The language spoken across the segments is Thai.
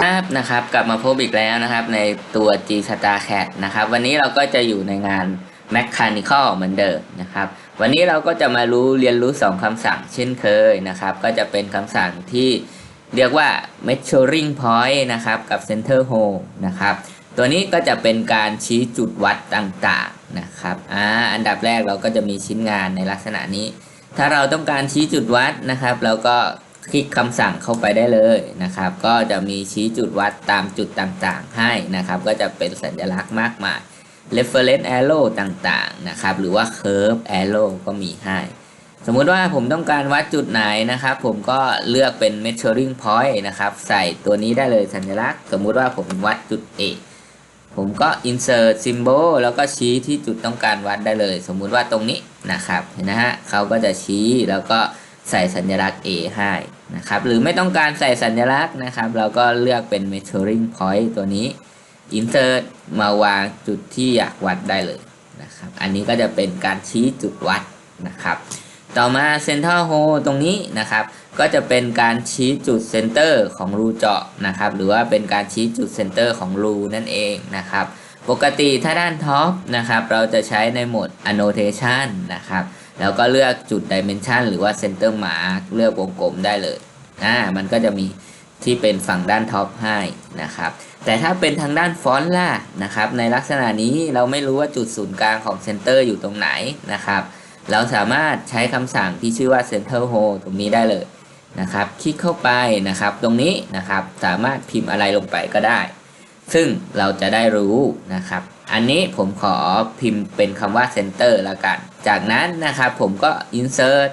ครับนะครับกลับมาพบอีกแล้วนะครับ ในตัว G Star Cat นะครับ วันนี้เราก็จะอยู่ในงาน Mechanical เหมือนเดิมนะครับ วันนี้เราก็จะมารู้เรียนรู้ 2คำสั่งเช่นเคยนะครับ ก็จะเป็นคำสั่งที่เรียกว่า measuring point นะครับ กับ center hole นะครับ ตัวนี้ก็จะเป็นการชี้จุดวัดต่างๆนะครับอ่าอันดับแรกเราก็จะมีชิ้นงานในลักษณะนี้ ถ้าเราต้องการชี้จุดวัดนะครับ เราก็ คลิกคำสั่งเข้าไปได้เลยนะครับ ก็จะมีชี้จุดวัดตามจุดต่างๆ ให้นะครับ ก็จะเป็นสัญลักษณ์มากมาย reference arrow ต่างๆ นะครับ หรือว่า curve arrow ก็มีให้ สมมุติว่าผมต้องการวัดจุดไหนนะครับ ผมก็เลือกเป็น measuring point นะครับ ใส่ตัวนี้ได้เลยสัญลักษณ์ สมมุติว่าผมวัดจุด A ผมก็ insert symbol แล้วก็ชี้ที่จุดต้องการวัดได้เลย สมมุติว่าตรงนี้นะครับ เห็นนะฮะเขาก็จะชี้แล้วก็ ใส่สัญลักษณ์ A ให้นะครับ หรือไม่ต้องการใส่สัญลักษณ์นะครับ เราก็เลือกเป็น measuring point ตัวนี้ insert มาวางจุดที่อยากวัดได้เลยนะครับ อันนี้ก็จะเป็นการชี้จุดวัดนะครับ ต่อมา center hole ตรงนี้นะครับ ก็จะเป็นการชี้จุด center ของรูเจาะนะครับ หรือว่าเป็นการชี้จุด center ของรูนั่นเองนะครับ ปกติถ้าด้านท็อปนะครับ เราจะใช้ในโหมด annotation นะครับ แล้วก็เลือกจุด dimension หรือว่า center mark เลือกวงกลมได้เลยอ่ามันก็จะมีที่เป็นฝั่งด้านท็อปให้นะครับ แต่ถ้าเป็นทางด้านฟอนต์ล่ะนะครับ ในลักษณะนี้เราไม่รู้ว่าจุดศูนย์กลางของเซนเตอร์อยู่ตรงไหนนะครับ เราสามารถใช้คำสั่งที่ชื่อว่า center hole ตรงนี้ได้เลยนะครับ คลิกเข้าไปนะครับ ตรงนี้นะครับ สามารถพิมพ์อะไรลงไปก็ได้ ซึ่งเราจะได้รู้นะครับอันนี้ผมขอพิมพ์เป็นคำว่า center ล้วกัน จากนั้นนะครับผมก็ insert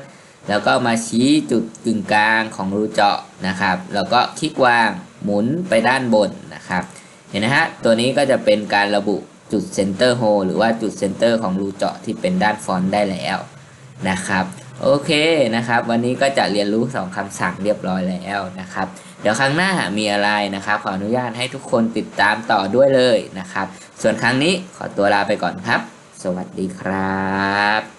แล้วก็มาชี้จุดกึ่งกลางของรูเจาะนะครับ แล้วก็คลิกวางหมุนไปด้านบนนะครับ เห็นนะฮะ ตัวนี้ก็จะเป็นการระบุจุด center hole หรือว่าจุด center ของรูเจาะที่เป็นด้านฟอนต์ได้แล้วนะครับ โอเคนะครับ วันนี้ก็จะเรียนรู้ 2คำสั่งเรียบร้อยแล้วนะครับ เดี๋ยวครั้งหน้ามีอะไรนะครับ ขออนุญาตให้ทุกคนติดตามต่อด้วยเลยนะครับ ส่วนครั้งนี้ขอตัวลาไปก่อนครับ สวัสดีครับ